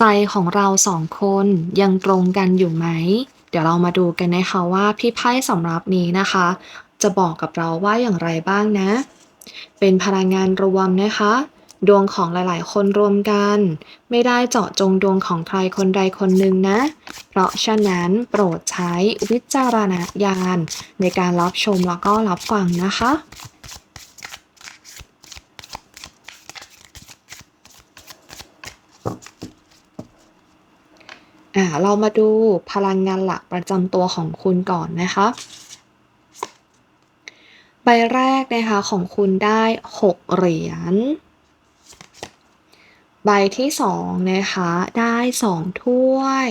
ใจของเราสองคนยังตรงกันอยู่ไหม เดี๋ยวเรามาดูกันนะคะว่าพี่ไพ่สำรับนี้นะคะ จะบอกกับเราว่าอย่างไรบ้างนะ เป็นพลังงานรวมนะคะ ดวงของหลายๆ คนรวมกัน ไม่ได้เจาะจงดวงของใครคนใดคนหนึ่งนะ เพราะฉะนั้นโปรดใช้วิจารณญาณในการรับชมแล้วก็รับฟังนะคะ อ่า เรามาดูพลังงานหลักประจำตัวของคุณก่อนนะคะ ใบแรกนะคะของคุณได้ 6 เหรียญ ใบที่สองนะคะได้ 2 ถ้วย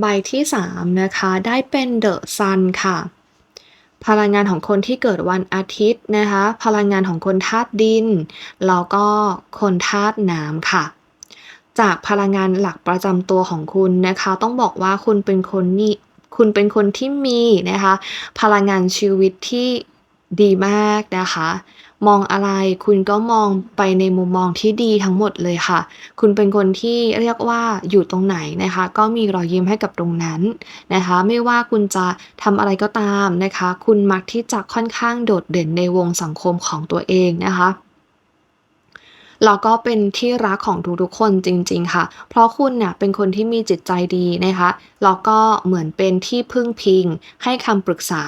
ใบที่สามนะคะได้เป็นเดอะซันค่ะ พลังงานของคนที่เกิดวันอาทิตย์นะคะ พลังงานของคนธาตุดิน แล้วก็คนธาตุน้ำค่ะ จากพลังงานหลักประจำตัวของคุณนะคะ ต้องบอกว่าคุณเป็นคนนี่คุณเป็นคนที่มีนะคะ พลังงานชีวิตที่ดีมากนะคะ มองอะไรคุณก็มองไปในมุมมองที่ดีทั้งหมดเลยค่ะ คุณเป็นคนที่เรียกว่าอยู่ตรงไหนนะคะ ก็มีรอยยิ้มให้กับตรงนั้นนะคะ ไม่ว่าคุณจะทำอะไรก็ตามนะคะ คุณมักที่จะค่อนข้างโดดเด่นในวงสังคมของตัวเองนะคะ แล้วก็เป็นที่รักของทุกๆคนจริง ๆ ค่ะ เพราะคุณเนี่ยเป็นคนที่มีจิตใจดีนะคะ แล้วก็เหมือนเป็นที่พึ่งพิง ให้คำปรึกษา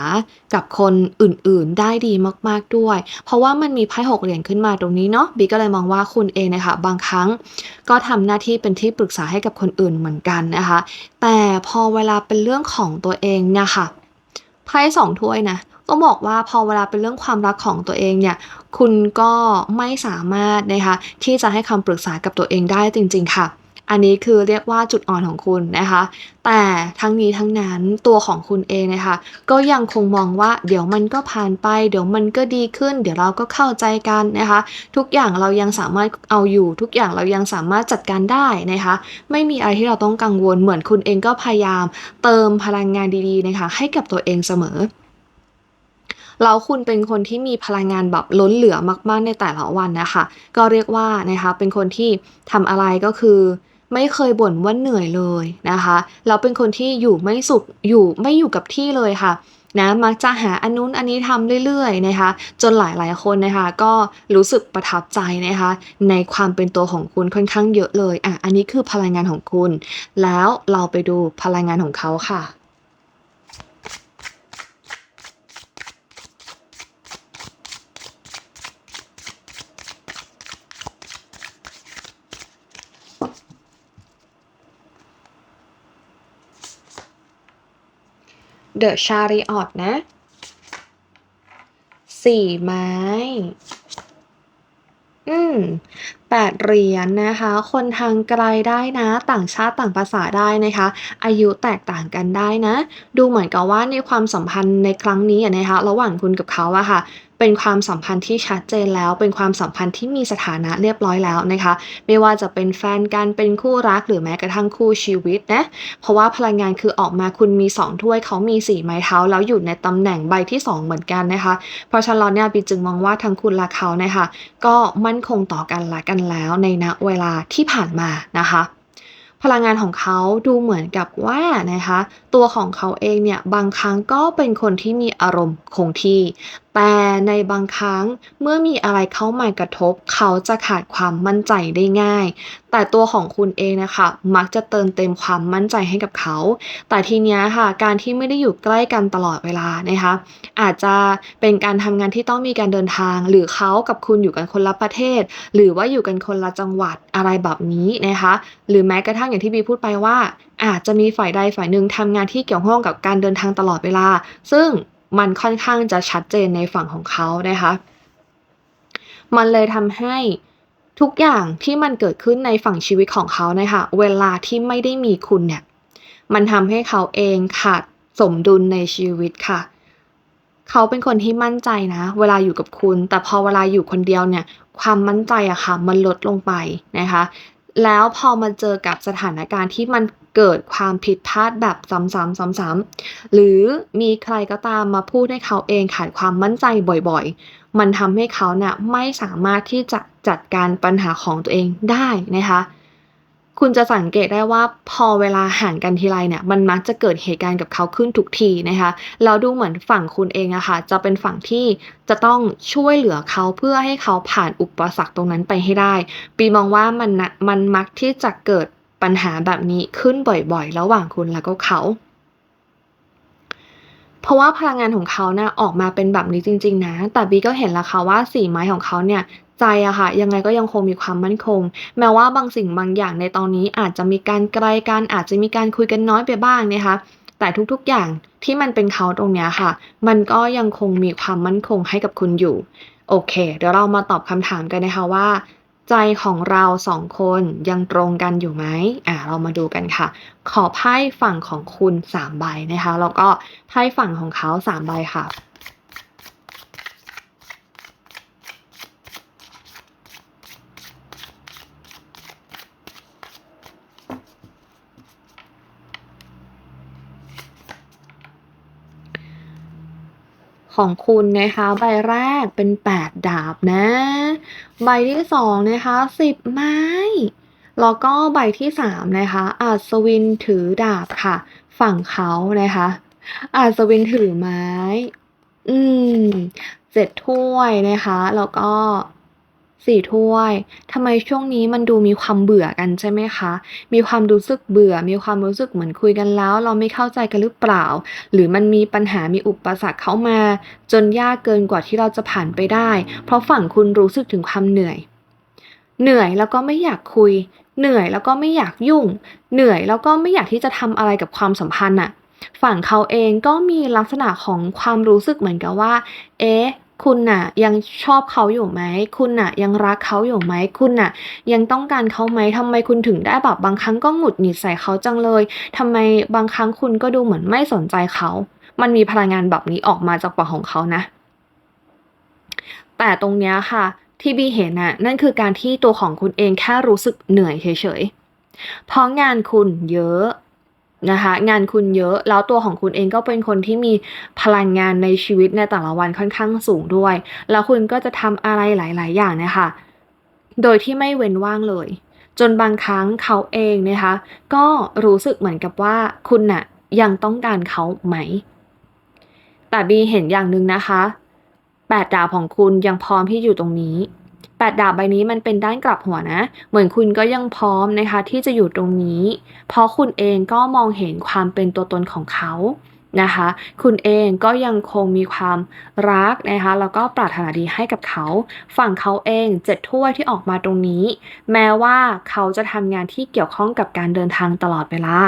กับคนอื่นๆ ได้ดีมากๆด้วย เพราะว่ามันมีไพ่หกเหรียญขึ้นมาตรงนี้เนาะบีก็เลยมองว่าคุณเองนะคะบางครั้ง ก็ทำหน้าที่เป็นที่ปรึกษาให้กับคนอื่นเหมือนกันนะคะ แต่พอเวลาเป็นเรื่องของตัวเองเนี่ยค่ะไพ่สองถ้วยนะ ต้องบอกว่าพอเวลาเป็นเรื่องความรักของตัวเองเนี่ย คุณก็ไม่สามารถนะคะที่จะให้คำปรึกษากับตัวเองได้จริง ๆ ค่ะ อันนี้คือเรียกว่าจุดอ่อนของคุณนะคะ แต่ทั้งนี้ทั้งนั้นตัวของคุณเองนะคะ ก็ยังคงมองว่าเดี๋ยวมันก็ผ่านไป เดี๋ยวมันก็ดีขึ้น เดี๋ยวเราก็เข้าใจกันนะคะ ทุกอย่างเรายังสามารถเอาอยู่ ทุกอย่างเรายังสามารถจัดการได้นะคะ ไม่มีอะไรที่เราต้องกังวลเหมือนคุณเองก็พยายาม เติมพลังงานดีๆนะคะให้กับตัวเองเสมอ แล้วคุณเป็นคนที่มีพลังงานแบบล้นเหลือมาก ๆ ในแต่ละวันนะคะ ก็เรียกว่านะคะเป็นคนที่ทำอะไรก็คือ ไม่เคยบ่นว่าเหนื่อยเลยนะคะแล้วเป็นคนที่อยู่ไม่สุขอยู่ไม่อยู่กับที่เลยค่ะนะมักจะหาอันนู้นอันนี้ทำเรื่อยๆนะคะ จนหลายๆคนนะคะ ก็รู้สึกประทับใจนะคะ ในความเป็นตัวของคุณค่อนข้างเยอะเลยอะอันนี้คือพลังงานของคุณ แล้วเราไปดูพลังงานของเขาค่ะ The Chariot นะสี่ไม้ อืมแปดเหรียญนะคะ คนทางไกลได้นะ ต่างชาติต่างภาษาได้นะคะ อายุแตกต่างกันได้นะ ดูเหมือนกับว่าในความสัมพันธ์ในครั้งนี้นะคะ ระหว่างคุณกับเขาอะค่ะ เป็นความสัมพันธ์ที่ชัดเจนแล้ว เป็นความสัมพันธ์ที่มีสถานะเรียบร้อยแล้วนะคะ ไม่ว่าจะเป็นแฟนกันเป็นคู่รักหรือแม้กระทั่งคู่ชีวิตนะ เพราะว่าพลังงานคือออกมาคุณมี 2 ถ้วยเขามี 4 ไม้เท้า แล้วอยู่ในตำแหน่งใบที่ 2 เหมือนกันนะคะ เพราะฉะนั้นเนี่ยบีจึงมองว่าทั้งคุณและเขาเนี่ยค่ะก็มั่นคงต่อกันละกันแล้วในณเวลาที่ผ่านมานะคะพลังงานของเขาดูเหมือนกับว่านะคะ ตัวของเขาเองเนี่ย บางครั้งก็เป็นคนที่มีอารมณ์คงที่ แต่ในบางครั้งเมื่อมีอะไรเข้ามากระทบ เขาจะขาดความมั่นใจได้ง่าย แต่ตัวของคุณเองนะคะ มักจะเติมเต็มความมั่นใจให้กับเขา แต่ทีนี้ค่ะ การที่ไม่ได้อยู่ใกล้กันตลอดเวลานะคะ อาจจะเป็นการทำงานที่ต้องมีการเดินทาง หรือเขากับคุณอยู่กันคนละประเทศ หรือว่าอยู่กันคนละจังหวัดอะไรแบบนี้นะคะ หรือแม้กระทั่งอย่างที่บีพูดไปว่า อาจจะมีฝ่ายใดฝ่ายหนึ่งทำงานที่เกี่ยวข้องกับการเดินทางตลอดเวลา ซึ่ง มันค่อนข้างจะชัดเจนในฝั่งของเขานะคะ มันเลยทำให้ทุกอย่างที่มันเกิดขึ้นในฝั่งชีวิตของเขานะคะเวลาที่ไม่ได้มีคุณเนี่ย มันทำให้เขาเองขาดสมดุลในชีวิตค่ะ เขาเป็นคนที่มั่นใจนะ เวลาอยู่กับคุณ แต่พอเวลาอยู่คนเดียวเนี่ย ความมั่นใจอะค่ะ มันลดลงไปนะคะ แล้วพอมาเจอกับสถานการณ์ที่มัน เกิดความผิดพลาดแบบซ้ำๆซ้ำๆหรือมีใครก็ตามมาพูดให้เขาเองขาดความมั่นใจบ่อยๆ มันทำให้เขาเนี่ยไม่สามารถที่จะจัดการปัญหาของตัวเองได้นะคะคุณจะสังเกตได้ว่าพอเวลาห่างกันทีไรเนี่ยมันมักจะเกิดเหตุการณ์กับเขาขึ้นทุกทีนะคะแล้วดูเหมือนฝั่งคุณเองอะค่ะจะเป็นฝั่งที่จะต้องช่วยเหลือเขาเพื่อให้เขาผ่านอุปสรรคตรงนั้นไปให้ได้ ปีมองว่ามันนะมันมักที่จะเกิด ปัญหาแบบนี้ขึ้นบ่อยๆ ระหว่างคุณแล้วก็เขา เพราะว่าพลังงานของเขาเนี่ยออกมาเป็นแบบนี้จริง ๆ นะ แต่บีก็เห็นแล้วค่ะว่าสีไม้ของเขาเนี่ยใจอะค่ะยังไงก็ยังคงมีความมั่นคง แม้ว่าบางสิ่งบางอย่างในตอนนี้อาจจะมีการไกลกันอาจจะมีการคุยกันน้อยไปบ้างนะคะแต่ทุกๆอย่างที่มันเป็นเขาตรงนี้ค่ะ มันก็ยังคงมีความมั่นคงให้กับคุณอยู่ โอเค เดี๋ยวเรามาตอบคำถามกันนะคะว่า ใจของเราสองคนยังตรงกันอยู่ไหมอ่าเรามาดูกันค่ะ ขอไพ่ฝั่งของคุณสามใบนะคะ แล้วก็ไพ่ฝั่งของเขาสามใบค่ะของคุณนะคะใบแรกเป็น 8 ดาบนะ ใบที่สองนะคะสิบไม้ แล้วก็ใบที่สามนะคะอัศวินถือดาบค่ะ ฝั่งเขานะคะอัศวินถือไม้ อืมเจ็ดถ้วยนะคะ แล้วก็ สี่ถ้วยทำไมช่วงนี้มันดูมีความเบื่อกันใช่ไหมคะ มีความรู้สึกเบื่อ มีความรู้สึกเหมือนคุยกันแล้ว เราไม่เข้าใจกันหรือเปล่า หรือมันมีปัญหา มีอุปสรรคเข้ามา จนยากเกินกว่าที่เราจะผ่านไปได้ เพราะฝั่งคุณรู้สึกถึงความเหนื่อย เหนื่อยแล้วก็ไม่อยากคุย เหนื่อยแล้วก็ไม่อยากยุ่ง เหนื่อยแล้วก็ไม่อยากที่จะทำอะไรกับความสัมพันธ์น่ะฝั่งเขาเองก็มีลักษณะของความรู้สึกเหมือนกับว่า เอ๊ะ คุณน่ะยังชอบเขาอยู่ไหม คุณน่ะยังรักเขาอยู่ไหม คุณน่ะยังต้องการเขาไหมทำไมคุณถึงได้แบบบางครั้งก็หงุดหงิดใส่เขาจังเลยทำไมบางครั้งคุณก็ดูเหมือนไม่สนใจเขา มันมีพลังงานแบบนี้ออกมาจากปากของเขานะ แต่ตรงเนี้ยค่ะ ที่บีเห็นน่ะนั่นคือการที่ตัวของคุณเองแค่รู้สึกเหนื่อยเฉยๆเพราะงานคุณเยอะ นะคะงานคุณเยอะแล้วตัวของคุณเองก็เป็นคนที่มีพลังงานในชีวิตในแต่ละวันค่อนข้างสูงด้วย แล้วคุณก็จะทำอะไรหลาย ๆ อย่างนี่ยค่ะโดยที่ไม่เว้นว่างเลย จนบางครั้งเขาเองนะคะก็รู้สึกเหมือนกับว่าคุณน่ะยังต้องการเขาไหม แต่บีเห็นอย่างหนึ่งนะคะแปดดาบของคุณยังพร้อมที่อยู่ตรงนี้ แปดดาบใบนี้มันเป็นด้านกลับหัวนะ เหมือนคุณก็ยังพร้อมนะคะที่จะอยู่ตรงนี้ เพราะคุณเองก็มองเห็นความเป็นตัวตนของเขานะคะ คุณเองก็ยังคงมีความรักนะคะแล้วก็ปรารถนาดีให้กับเขา ฝั่งเขาเองเจ็ดถ้วยที่ออกมาตรงนี้ แม้ว่าเขาจะทำงานที่เกี่ยวข้องกับการเดินทางตลอดเวลา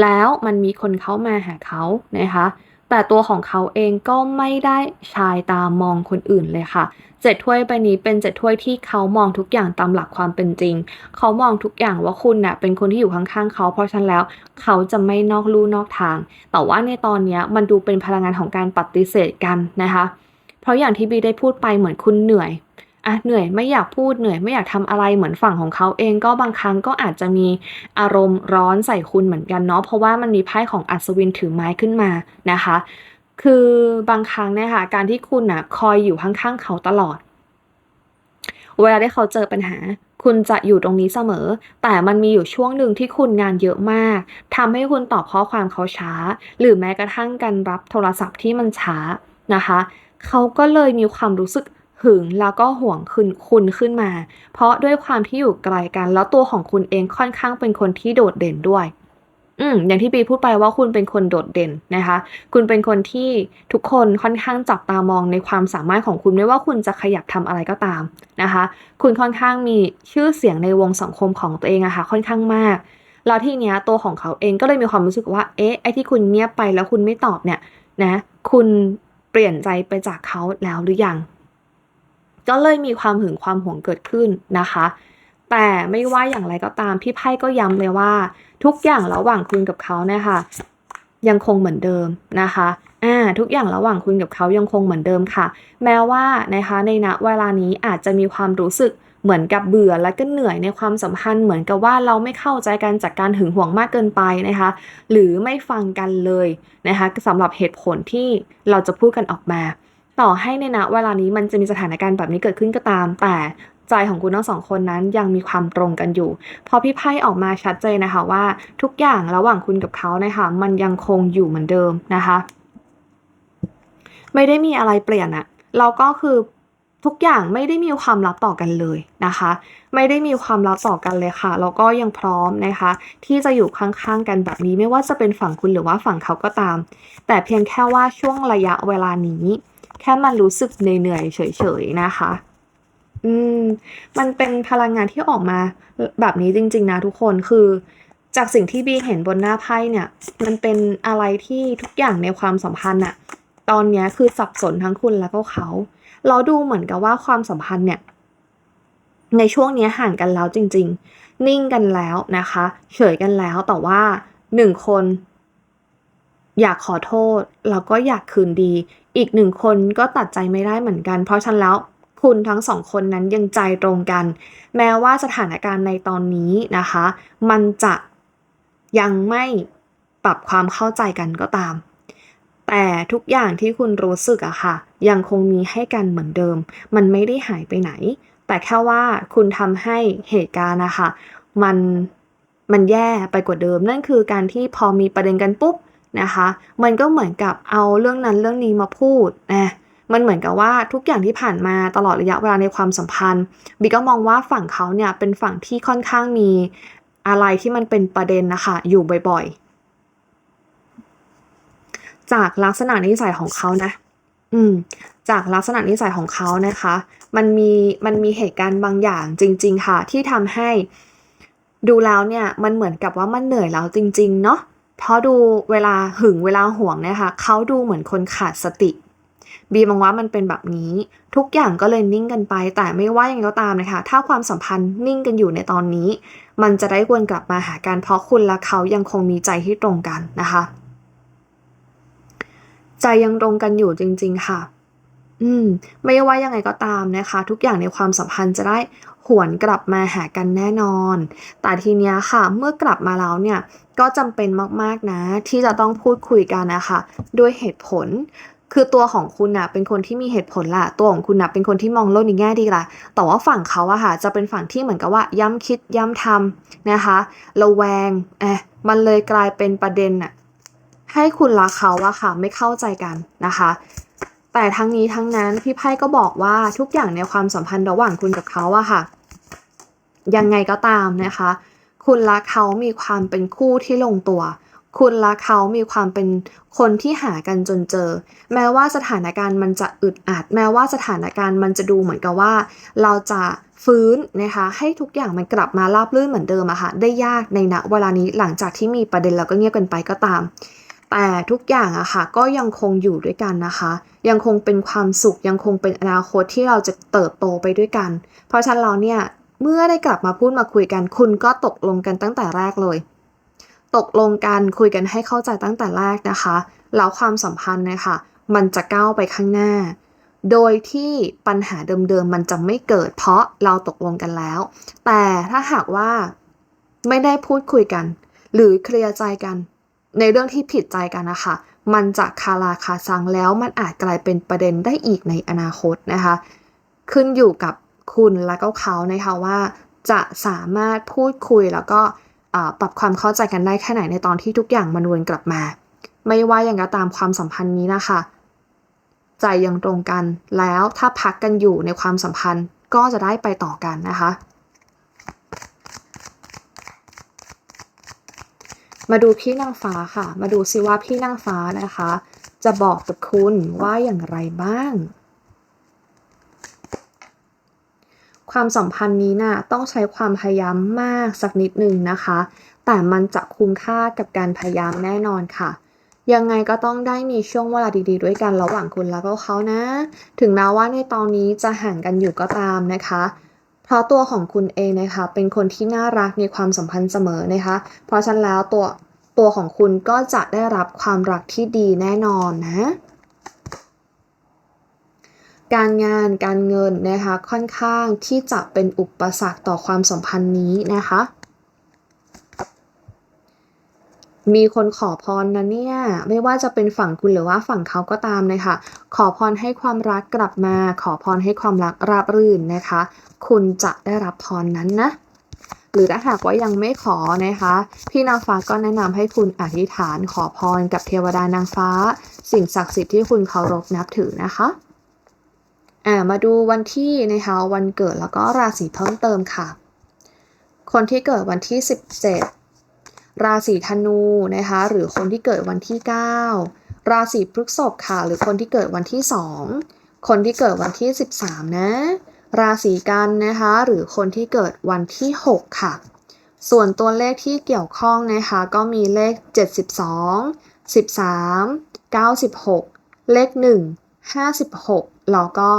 แล้วมันมีคนเข้ามาหาเขานะคะ แต่ตัวของเขาเองก็ไม่ได้ชายตามองคนอื่นเลยค่ะเจ็ดถ้วยใบนี้เป็นเจ็ดถ้วยที่เขามองทุกอย่างตามหลักความเป็นจริง เขามองทุกอย่างว่าคุณเน่ะเป็นคนที่อยู่ข้างๆเขา เพราะฉะนั้นแล้ว เขาจะไม่นอกลู่นอกทาง แต่ว่าในตอนนี้มันดูเป็นพลังงานของการปฏิเสธกันนะคะ เพราะอย่างที่บีได้พูดไปเหมือนคุณเหนื่อย อะเหนื่อยไม่อยากพูดเหนื่อยไม่อยากทำอะไรเหมือนฝั่งของเขาเองก็บางครั้งก็อาจจะมีอารมณ์ร้อนใส่คุณเหมือนกันเนาะเพราะว่ามันมีไพ่ของอัศวินถือไม้ขึ้นมานะคะ คือบางครั้งเนี่ยค่ะการที่คุณอะคอยอยู่ข้างๆเขาตลอด เวลาที่เขาเจอปัญหาคุณจะอยู่ตรงนี้เสมอ แต่มันมีอยู่ช่วงหนึ่งที่คุณงานเยอะมากทำให้คุณตอบข้อความเขาช้า หรือแม้กระทั่งการรับโทรศัพท์ที่มันช้านะคะ เขาก็เลยมีความรู้สึก หึงแล้วก็ห่วงคุณคุณขึ้นมา เพราะด้วยความที่อยู่ไกลกัน แล้วตัวของคุณเองค่อนข้างเป็นคนที่โดดเด่นด้วย อืมอย่างที่ปีพูดไปว่าคุณเป็นคนโดดเด่นนะคะ คุณเป็นคนที่ทุกคนค่อนข้างจับตามองในความสามารถของคุณไม่ว่าคุณจะขยับทำอะไรก็ตามนะคะ คุณค่อนข้างมีชื่อเสียงในวงสังคมของตัวเองอะคะ่ะค่อนข้างมากแล้วที่เนี้ยตัวของเขาเองก็เลยมีความรู้สึกว่า เอ๊ะ ไอ้ที่คุณเงียบไปแล้วคุณไม่ตอบเนี่ยนะ คุณเปลี่ยนใจไปจากเขาแล้วหรือยัง ก็เลยมีความหึงความหวงเกิดขึ้นนะคะ แต่ไม่ว่าอย่างไรก็ตามพี่ไพ่ก็ย้ำเลยว่า ทุกอย่างระหว่างคุณกับเขาเนี่ยค่ะยังคงเหมือนเดิมนะคะอ่าทุกอย่างระหว่างคุณกับเขายังคงเหมือนเดิมค่ะ แม้ว่านะคะในณเวลานี้อาจจะมีความรู้สึกเหมือนกับเบื่อและก็เหนื่อยในความสัมพันธ์เหมือนกับว่าเราไม่เข้าใจกันจากการหึงหวงมากเกินไปนะคะ หรือไม่ฟังกันเลยนะคะสำหรับเหตุผลที่เราจะพูดกันออกมา ต่อให้ในณเวลานี้มันจะมีสถานการณ์แบบนี้เกิดขึ้นก็ตาม แต่ใจของคุณทั้งสองคนนั้นยังมีความตรงกันอยู่ พอพี่ไพ่ออกมาชัดเจนนะคะว่าทุกอย่างระหว่างคุณกับเขานะคะมันยังคงอยู่เหมือนเดิมนะคะ ไม่ได้มีอะไรเปลี่ยนอะเราก็คือทุกอย่างไม่ได้มีความลับต่อกันเลยนะคะ ไม่ได้มีความลับต่อกันเลยค่ะแล้วก็ยังพร้อมนะคะ ที่จะอยู่ข้างๆกันแบบนี้ไม่ว่าจะเป็นฝั่งคุณหรือว่าฝั่งเขาก็ตาม แต่เพียงแค่ว่าช่วงระยะเวลานี้ แค่มันรู้สึกเหนื่อยๆเฉยๆนะคะ อืม มันเป็นพลังงานที่ออกมาแบบนี้จริง ๆ นะทุกคนคือจากสิ่งที่บีเห็นบนหน้าไพ่เนี่ย มันเป็นอะไรที่ทุกอย่างในความสัมพันธ์อะตอนนี้คือสับสนทั้งคุณแล้วก็เขาเราดูเหมือนกับว่าความสัมพันธ์เนี่ย ในช่วงนี้ห่างกันแล้วจริง ๆ นิ่งกันแล้วนะคะ เฉยกันแล้วแต่ว่าหนึ่งคน อยากขอโทษ แล้วก็อยากคืนดี อีกหนึ่งคนก็ตัดใจไม่ได้เหมือนกัน เพราะฉะนั้นแล้วคุณทั้งสองคนนั้นยังใจตรงกัน แม้ว่าสถานการณ์ในตอนนี้นะคะ มันจะยังไม่ปรับความเข้าใจกันก็ตาม แต่ทุกอย่างที่คุณรู้สึกอะค่ะ ยังคงมีให้กันเหมือนเดิม มันไม่ได้หายไปไหน แต่แค่ว่าคุณทำให้เหตุการณ์นะคะ มันมันแย่ไปกว่าเดิม นั่นคือการที่พอมีประเด็นกันปุ๊บ นะคะ มันก็เหมือนกับเอาเรื่องนั้นเรื่องนี้มาพูดนะมันเหมือนกับว่าทุกอย่างที่ผ่านมาตลอดระยะเวลาในความสัมพันธ์บิ๊กก็มองว่าฝั่งเขาเนี่ยเป็นฝั่งที่ค่อนข้างมีอะไรที่มันเป็นประเด็นนะคะอยู่บ่อยๆ จากลักษณะนิสัยของเขานะ อืม จากลักษณะนิสัยของเขานะคะ มันมีมันมีเหตุการณ์บางอย่างจริง ๆ ค่ะ ที่ทำให้ดูแล้วเนี่ยมันเหมือนกับว่ามันเหนื่อยแล้วจริง ๆ เนาะ เพราะดูเวลาหึงเวลาห่วงนะคะเขาดูเหมือนคนขาดสติ บีมองว่ามันเป็นแบบนี้ ทุกอย่างก็เลยนิ่งกันไป แต่ไม่ว่ายังไงก็ตามนะคะ ถ้าความสัมพันธ์นิ่งกันอยู่ในตอนนี้ มันจะได้วนกลับมาหากันเพราะคุณและเขายังคงมีใจที่ตรงกันนะคะ ใจยังตรงกันอยู่จริง ๆ ค่ะ อืม ไม่ว่ายังไงก็ตามนะคะ ทุกอย่างในความสัมพันธ์จะได้ หวนกลับมาหากันแน่นอน แต่ทีเนี้ยค่ะ เมื่อกลับมาแล้วเนี่ย ก็จำเป็นมากๆนะ ที่จะต้องพูดคุยกันนะคะ ด้วยเหตุผล คือตัวของคุณนะเป็นคนที่มีเหตุผลละตัวของคุณนะเป็นคนที่มองโลกในแง่ดีละแต่ว่าฝั่งเขาอะค่ะ จะเป็นฝั่งที่เหมือนกับว่า ย้ำคิดย้ำทำนะคะระแวงเอะมันเลยกลายเป็นประเด็นอะให้คุณรักเขาอะค่ะ ไม่เข้าใจกันนะคะ แต่ทั้งนี้ทั้งนั้นพี่ไพ่ก็บอกว่าทุกอย่างในความสัมพันธ์ระหว่างคุณกับเขาอะค่ะ ยังไงก็ตามนะคะ คุณรักเขามีความเป็นคู่ที่ลงตัว คุณและเขามีความเป็นคนที่หากันจนเจอ แม้ว่าสถานการณ์มันจะอึดอัด แม้ว่าสถานการณ์มันจะดูเหมือนกับว่า เราจะฟื้นนะคะให้ทุกอย่างมันกลับมาราบรื่นเหมือนเดิมอะค่ะได้ยากในณเวลานี้หลังจากที่มีประเด็นแล้วก็เงียบกันไปก็ตาม แต่ทุกอย่างอะค่ะก็ยังคงอยู่ด้วยกันนะคะ ยังคงเป็นความสุขยังคงเป็นอนาคตที่เราจะเติบโตไปด้วยกัน เพราะฉะนั้นเราเนี่ยเมื่อได้กลับมาพูดมาคุยกัน คุณก็ตกลงกันตั้งแต่แรกเลย ตกลงกันคุยกันให้เข้าใจตั้งแต่แรกนะคะแล้วความสัมพันธ์นะคะมันจะก้าวไปข้างหน้า โดยที่ปัญหาเดิมๆมันจะไม่เกิด เพราะเราตกลงกันแล้ว แต่ถ้าหากว่าไม่ได้พูดคุยกัน หรือเคลียร์ใจกัน ในเรื่องที่ผิดใจกันนะคะ มันจะคาราคาซังแล้วมันอาจกลายเป็นประเด็นได้อีกในอนาคตนะคะ ขึ้นอยู่กับคุณและก็เขานะคะว่า จะสามารถพูดคุยแล้วก็ปรับความเข้าใจกันได้แค่ไหนในตอนที่ทุกอย่างมันวนกลับมา ไม่ว่าอย่างไรตามความสัมพันธ์นี้นะคะ ใจยังตรงกันแล้วถ้าพักกันอยู่ในความสัมพันธ์ก็จะได้ไปต่อกันนะคะ มาดูพี่นางฟ้าค่ะ มาดูซิว่าพี่นางฟ้านะคะ จะบอกกับคุณว่าอย่างไรบ้าง ความสัมพันธ์นี้นะ่ะต้องใช้ความพยายามมากสักนิดหนึ่งนะคะ แต่มันจะคุ้มค่ากับการพยายามแน่นอนค่ะยังไงก็ต้องได้มีช่วงเวลาดีๆ ด้วยกันระหว่างคุณแล้วก็เขานะ ถึงแม้ว่าในตอนนี้จะห่างกันอยู่ก็ตามนะคะ เพราะตัวของคุณเองนะคะเป็นคนที่น่ารักในความสัมพันธ์เสมอนะคะ เพราะฉะนั้นแล้วตัวตัวของคุณก็จะได้รับความรักที่ดีแน่นอนนะการงานการเงินนะคะค่อนข้างที่จะเป็นอุปสรรคต่อความสัมพันธ์นี้นะคะ มีคนขอพรนะเนี่ย ไม่ว่าจะเป็นฝั่งคุณหรือว่าฝั่งเขาก็ตามเลยค่ะขอพรให้ความรักกลับมา ขอพรให้ความรักราบรื่นนะคะ คุณจะได้รับพรนั้นนะ หรือถ้าหากว่ายังไม่ขอนะคะ พี่นางฟ้าก็แนะนำให้คุณอธิษฐานขอพรกับเทวดานางฟ้า สิ่งศักดิ์สิทธิ์ที่คุณเคารพนับถือนะคะอ่ามาดูวันที่นะคะวันเกิดแล้วก็ราศีเพิ่มเติมค่ะ คนที่เกิดวันที่ 17 ราศีธนูนะคะหรือคนที่เกิดวันที่ 9 ราศีพฤษภค่ะ หรือคนที่เกิดวันที่ 2 คนที่เกิดวันที่ 13 นะ ราศีกันนะคะหรือคนที่เกิดวันที่ 6 ค่ะ ส่วนตัวเลขที่เกี่ยวข้องนะคะก็มีเลข 72 13 96 เลข 1 56 แล้วก็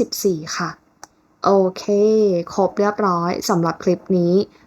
24 ค่ะ โอเค ครบเรียบร้อยสำหรับคลิปนี้